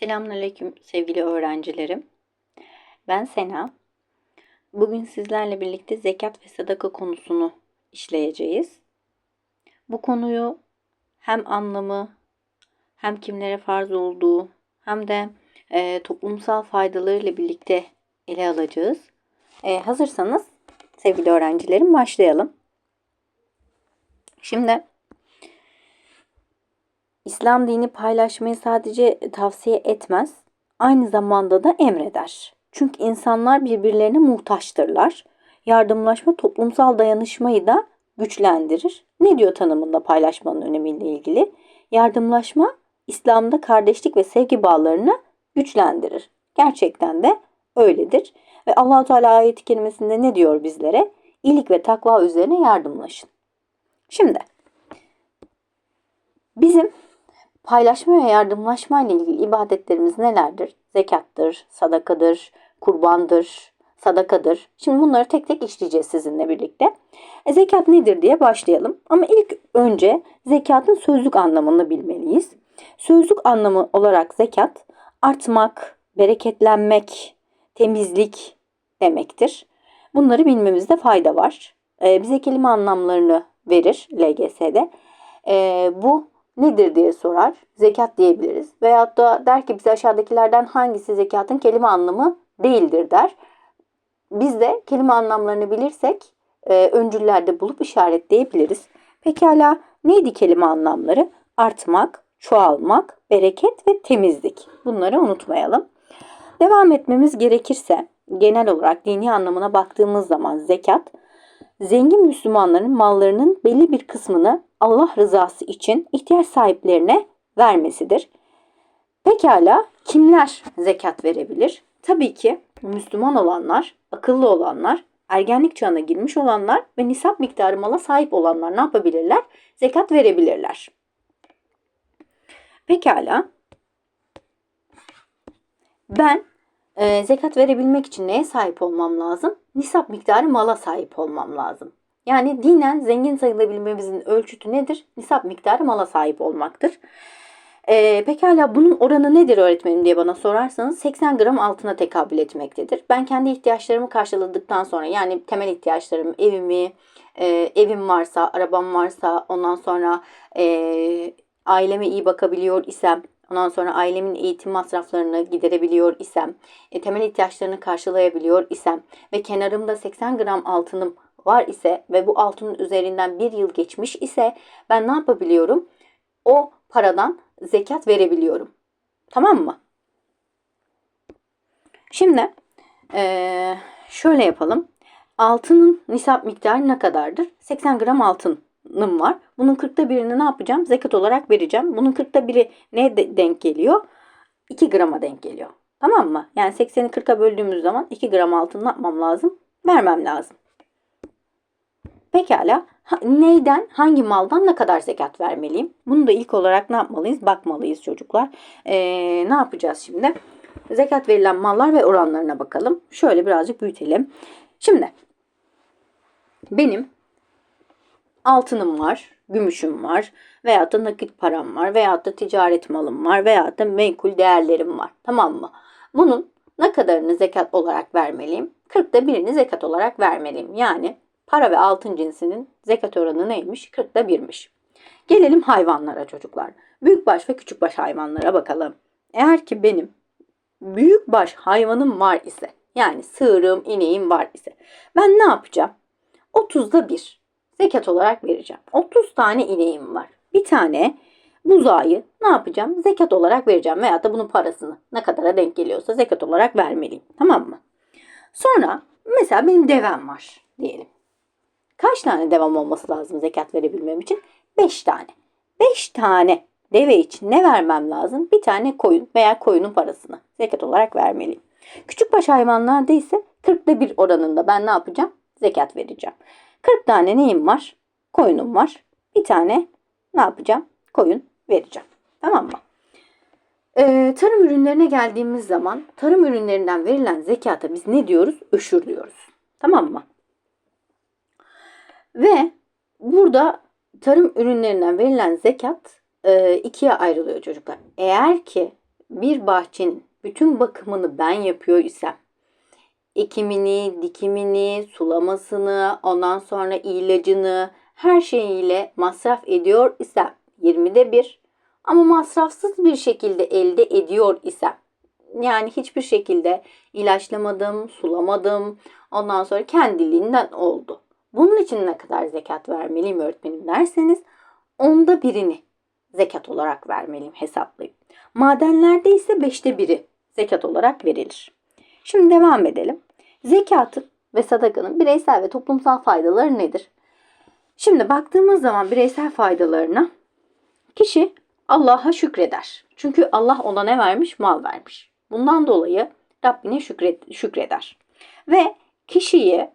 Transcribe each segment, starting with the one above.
Selamünaleyküm sevgili öğrencilerim. Ben Sena. Bugün sizlerle birlikte zekat ve sadaka konusunu işleyeceğiz. Bu konuyu hem anlamı, hem kimlere farz olduğu, hem de e, toplumsal faydalarıyla birlikte ele alacağız. E, hazırsanız sevgili öğrencilerim başlayalım. Şimdi İslam dini paylaşmayı sadece tavsiye etmez, aynı zamanda da emreder. Çünkü insanlar birbirlerine muhtaçtırlar. Yardımlaşma toplumsal dayanışmayı da güçlendirir. Ne diyor tanımında paylaşmanın önemiyle ilgili? Yardımlaşma İslam'da kardeşlik ve sevgi bağlarını güçlendirir. Gerçekten de öyledir. Ve Allahu Teala ayet-i kerimesinde ne diyor bizlere? İyilik ve takva üzerine yardımlaşın. Şimdi bizim Paylaşma ve yardımlaşma ile ilgili ibadetlerimiz nelerdir? Zekattır, sadakadır, kurbandır, sadakadır. Şimdi bunları tek tek işleyeceğiz sizinle birlikte. E, zekat nedir diye başlayalım. Ama ilk önce zekatın sözlük anlamını bilmeliyiz. Sözlük anlamı olarak zekat artmak, bereketlenmek, temizlik demektir. Bunları bilmemizde fayda var. E, bize kelime anlamlarını verir LGS'de. E, bu nedir diye sorar. Zekat diyebiliriz. Veyahut da der ki bize aşağıdakilerden hangisi zekatın kelime anlamı değildir der. Biz de kelime anlamlarını bilirsek e, öncüllerde bulup işaretleyebiliriz. Pekala neydi kelime anlamları? Artmak, çoğalmak, bereket ve temizlik. Bunları unutmayalım. Devam etmemiz gerekirse genel olarak dini anlamına baktığımız zaman zekat zengin Müslümanların mallarının belli bir kısmını Allah rızası için ihtiyaç sahiplerine vermesidir. Pekala kimler zekat verebilir? Tabii ki Müslüman olanlar, akıllı olanlar, ergenlik çağına girmiş olanlar ve nisap miktarı mala sahip olanlar ne yapabilirler? Zekat verebilirler. Pekala ben e, zekat verebilmek için neye sahip olmam lazım? Nisap miktarı mala sahip olmam lazım. Yani dinen zengin sayılabilmemizin ölçütü nedir? Nisap miktarı mala sahip olmaktır. Ee, pekala bunun oranı nedir öğretmenim diye bana sorarsanız 80 gram altına tekabül etmektedir. Ben kendi ihtiyaçlarımı karşıladıktan sonra yani temel ihtiyaçlarım evimi, e, evim varsa, arabam varsa ondan sonra e, aileme iyi bakabiliyor isem, ondan sonra ailemin eğitim masraflarını giderebiliyor isem, e, temel ihtiyaçlarını karşılayabiliyor isem ve kenarımda 80 gram altınım var ise ve bu altının üzerinden bir yıl geçmiş ise ben ne yapabiliyorum? O paradan zekat verebiliyorum. Tamam mı? Şimdi ee, şöyle yapalım. Altının nisap miktarı ne kadardır? 80 gram altınım var. Bunun 40'ta birini ne yapacağım? Zekat olarak vereceğim. Bunun 40'ta biri ne denk geliyor? 2 grama denk geliyor. Tamam mı? Yani 80'i 40'a böldüğümüz zaman 2 gram altın ne yapmam lazım? Vermem lazım. Pekala neyden, hangi maldan ne kadar zekat vermeliyim? Bunu da ilk olarak ne yapmalıyız? Bakmalıyız çocuklar. Ee, ne yapacağız şimdi? Zekat verilen mallar ve oranlarına bakalım. Şöyle birazcık büyütelim. Şimdi benim altınım var, gümüşüm var veyahut da nakit param var veyahut da ticaret malım var veyahut da menkul değerlerim var. Tamam mı? Bunun ne kadarını zekat olarak vermeliyim? 40'ta birini zekat olarak vermeliyim. Yani Para ve altın cinsinin zekat oranı neymiş? 40'da 1'miş. Gelelim hayvanlara çocuklar. Büyükbaş ve küçükbaş hayvanlara bakalım. Eğer ki benim büyükbaş hayvanım var ise yani sığırım, ineğim var ise ben ne yapacağım? 30'da 1 zekat olarak vereceğim. 30 tane ineğim var. Bir tane buzağı ne yapacağım? Zekat olarak vereceğim veya da bunun parasını ne kadara denk geliyorsa zekat olarak vermeliyim. Tamam mı? Sonra mesela benim devem var diyelim. Kaç tane devam olması lazım zekat verebilmem için? 5 tane. 5 tane deve için ne vermem lazım? Bir tane koyun veya koyunun parasını zekat olarak vermeliyim. Küçükbaş hayvanlarda ise 40'da bir oranında ben ne yapacağım? Zekat vereceğim. 40 tane neyim var? Koyunum var. Bir tane ne yapacağım? Koyun vereceğim. Tamam mı? Ee, tarım ürünlerine geldiğimiz zaman tarım ürünlerinden verilen zekata biz ne diyoruz? Öşür diyoruz. Tamam mı? Ve burada tarım ürünlerinden verilen zekat e, ikiye ayrılıyor çocuklar. Eğer ki bir bahçenin bütün bakımını ben yapıyor isem, ekimini, dikimini, sulamasını, ondan sonra ilacını, her şeyiyle masraf ediyor isem 20'de bir ama masrafsız bir şekilde elde ediyor isem yani hiçbir şekilde ilaçlamadım, sulamadım. Ondan sonra kendiliğinden oldu. Bunun için ne kadar zekat vermeliyim öğretmenim derseniz onda birini zekat olarak vermeliyim hesaplayıp. Madenlerde ise beşte biri zekat olarak verilir. Şimdi devam edelim. Zekatın ve sadakanın bireysel ve toplumsal faydaları nedir? Şimdi baktığımız zaman bireysel faydalarına kişi Allah'a şükreder. Çünkü Allah ona ne vermiş? Mal vermiş. Bundan dolayı Rabbine şükreder. Ve kişiyi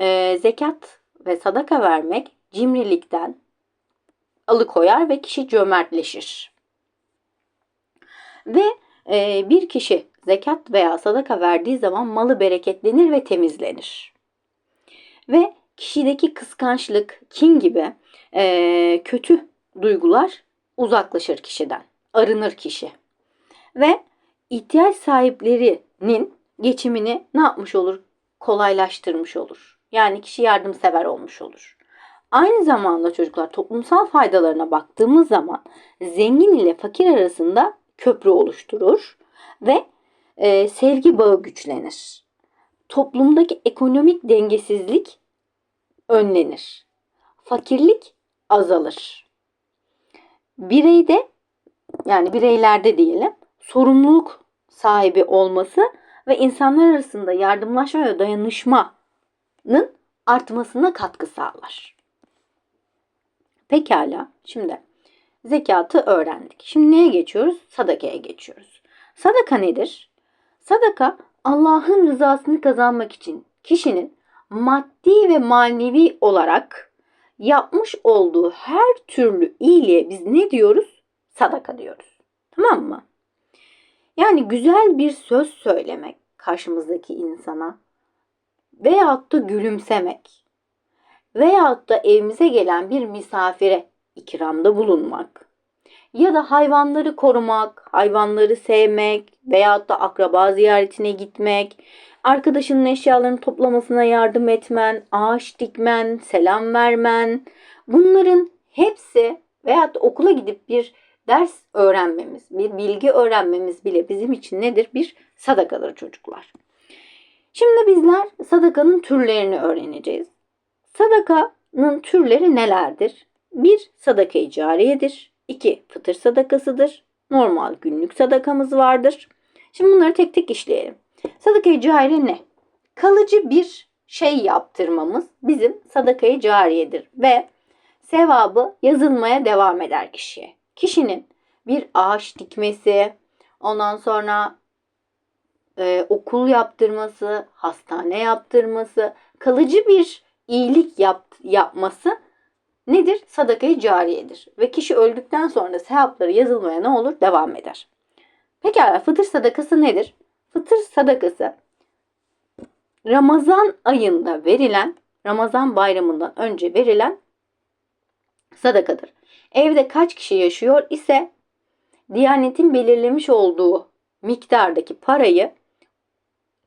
e, zekat ve sadaka vermek cimrilikten alıkoyar ve kişi cömertleşir. Ve e, bir kişi zekat veya sadaka verdiği zaman malı bereketlenir ve temizlenir. Ve kişideki kıskançlık, kin gibi e, kötü duygular uzaklaşır kişiden. Arınır kişi. Ve ihtiyaç sahiplerinin geçimini ne yapmış olur? Kolaylaştırmış olur. Yani kişi yardımsever olmuş olur. Aynı zamanda çocuklar toplumsal faydalarına baktığımız zaman zengin ile fakir arasında köprü oluşturur ve e, sevgi bağı güçlenir. Toplumdaki ekonomik dengesizlik önlenir. Fakirlik azalır. Bireyde yani bireylerde diyelim sorumluluk sahibi olması ve insanlar arasında yardımlaşma ve dayanışmanın artmasına katkı sağlar. Pekala. Şimdi zekatı öğrendik. Şimdi neye geçiyoruz? Sadakaya geçiyoruz. Sadaka nedir? Sadaka Allah'ın rızasını kazanmak için kişinin maddi ve manevi olarak yapmış olduğu her türlü iyiliğe biz ne diyoruz? Sadaka diyoruz. Tamam mı? Yani güzel bir söz söylemek karşımızdaki insana veyahut da gülümsemek veyahut da evimize gelen bir misafire ikramda bulunmak ya da hayvanları korumak, hayvanları sevmek veyahut da akraba ziyaretine gitmek, arkadaşının eşyalarını toplamasına yardım etmen, ağaç dikmen, selam vermen bunların hepsi veyahut da okula gidip bir ders öğrenmemiz, bir bilgi öğrenmemiz bile bizim için nedir? Bir sadakadır çocuklar. Şimdi bizler sadakanın türlerini öğreneceğiz. Sadakanın türleri nelerdir? Bir sadaka-i cariyedir. İki fıtır sadakasıdır. Normal günlük sadakamız vardır. Şimdi bunları tek tek işleyelim. Sadaka-i cariye ne? Kalıcı bir şey yaptırmamız bizim sadaka-i cariyedir ve sevabı yazılmaya devam eder kişiye. Kişinin bir ağaç dikmesi, ondan sonra e, okul yaptırması, hastane yaptırması, kalıcı bir iyilik yap, yapması nedir? Sadakayı cariyedir. Ve kişi öldükten sonra sevapları yazılmaya ne olur? Devam eder. Pekala fıtır sadakası nedir? Fıtır sadakası Ramazan ayında verilen, Ramazan bayramından önce verilen sadakadır. Evde kaç kişi yaşıyor ise Diyanetin belirlemiş olduğu miktardaki parayı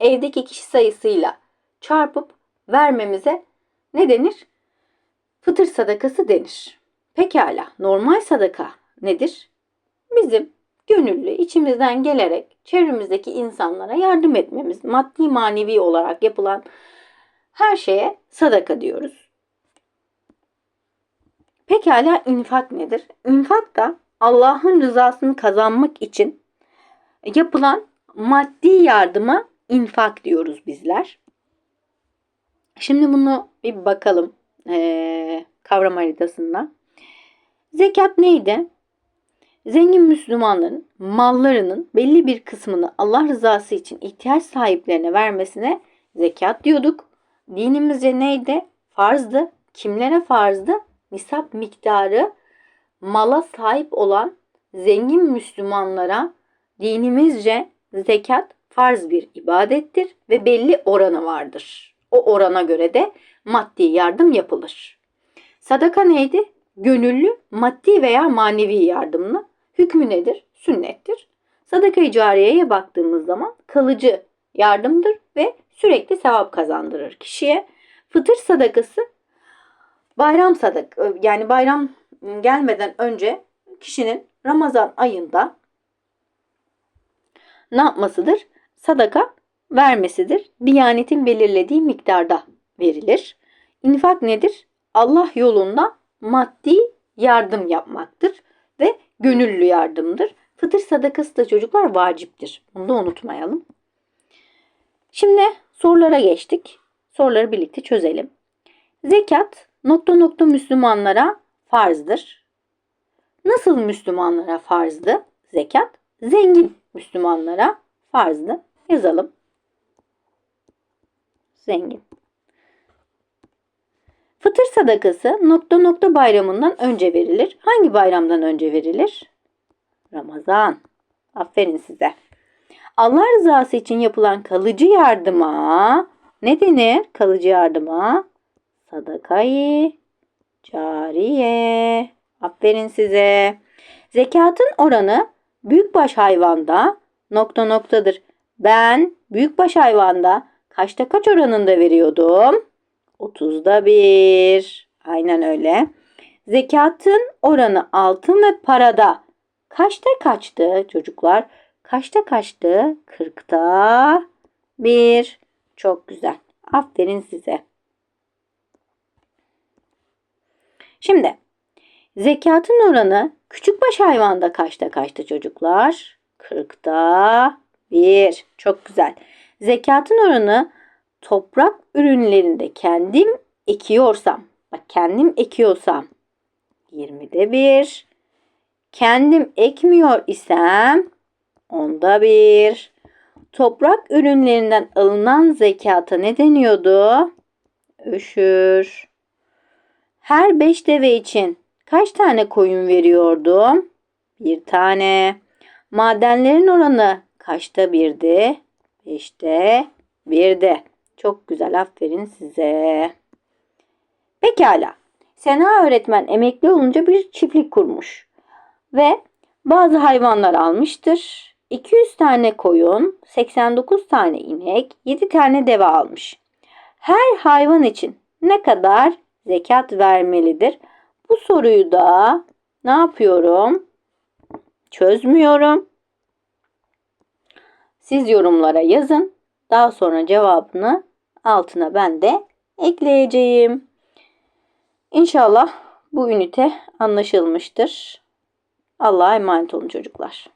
evdeki kişi sayısıyla çarpıp vermemize ne denir? Fıtır sadakası denir. Pekala normal sadaka nedir? Bizim gönüllü içimizden gelerek çevremizdeki insanlara yardım etmemiz, maddi manevi olarak yapılan her şeye sadaka diyoruz. Pekala infak nedir? İnfak da Allah'ın rızasını kazanmak için yapılan maddi yardıma infak diyoruz bizler. Şimdi bunu bir bakalım ee, kavram haritasında. Zekat neydi? Zengin Müslümanların mallarının belli bir kısmını Allah rızası için ihtiyaç sahiplerine vermesine zekat diyorduk. Dinimizce neydi? Farzdı. Kimlere farzdı? Nisap miktarı mala sahip olan zengin Müslümanlara dinimizce zekat farz bir ibadettir ve belli oranı vardır. O orana göre de maddi yardım yapılır. Sadaka neydi? Gönüllü, maddi veya manevi yardımlı. Hükmü nedir? Sünnettir. Sadaka-i cariyeye baktığımız zaman kalıcı yardımdır ve sürekli sevap kazandırır kişiye. Fıtır sadakası bayram sadak yani bayram gelmeden önce kişinin Ramazan ayında ne yapmasıdır? Sadaka vermesidir. Diyanetin belirlediği miktarda verilir. İnfak nedir? Allah yolunda maddi yardım yapmaktır ve gönüllü yardımdır. Fıtır sadakası da çocuklar vaciptir. Bunu da unutmayalım. Şimdi sorulara geçtik. Soruları birlikte çözelim. Zekat nokta nokta Müslümanlara farzdır. Nasıl Müslümanlara farzdı zekat? Zengin Müslümanlara farzdı. Yazalım. Zengin. Fıtır sadakası nokta nokta bayramından önce verilir. Hangi bayramdan önce verilir? Ramazan. Aferin size. Allah rızası için yapılan kalıcı yardıma ne denir? Kalıcı yardıma sadakayı cariye. Aferin size. Zekatın oranı büyükbaş hayvanda nokta noktadır. Ben büyükbaş hayvanda kaçta kaç oranında veriyordum? 30'da 1. Aynen öyle. Zekatın oranı altın ve parada kaçta kaçtı çocuklar? Kaçta kaçtı? 40'ta 1. Çok güzel. Aferin size. Şimdi zekatın oranı küçükbaş hayvanda kaçta kaçtı çocuklar? 40'ta 1. Çok güzel. Zekatın oranı toprak ürünlerinde kendim ekiyorsam, bak kendim ekiyorsam 20'de 1. Kendim ekmiyor isem onda 1. Toprak ürünlerinden alınan zekata ne deniyordu? Öşür. Her 5 deve için kaç tane koyun veriyordum? Bir tane. Madenlerin oranı kaçta birdi? Beşte birde. Çok güzel aferin size. Pekala. Sena öğretmen emekli olunca bir çiftlik kurmuş. Ve bazı hayvanlar almıştır. 200 tane koyun, 89 tane inek, 7 tane deve almış. Her hayvan için ne kadar zekat vermelidir? Bu soruyu da ne yapıyorum? Çözmüyorum. Siz yorumlara yazın. Daha sonra cevabını altına ben de ekleyeceğim. İnşallah bu ünite anlaşılmıştır. Allah'a emanet olun çocuklar.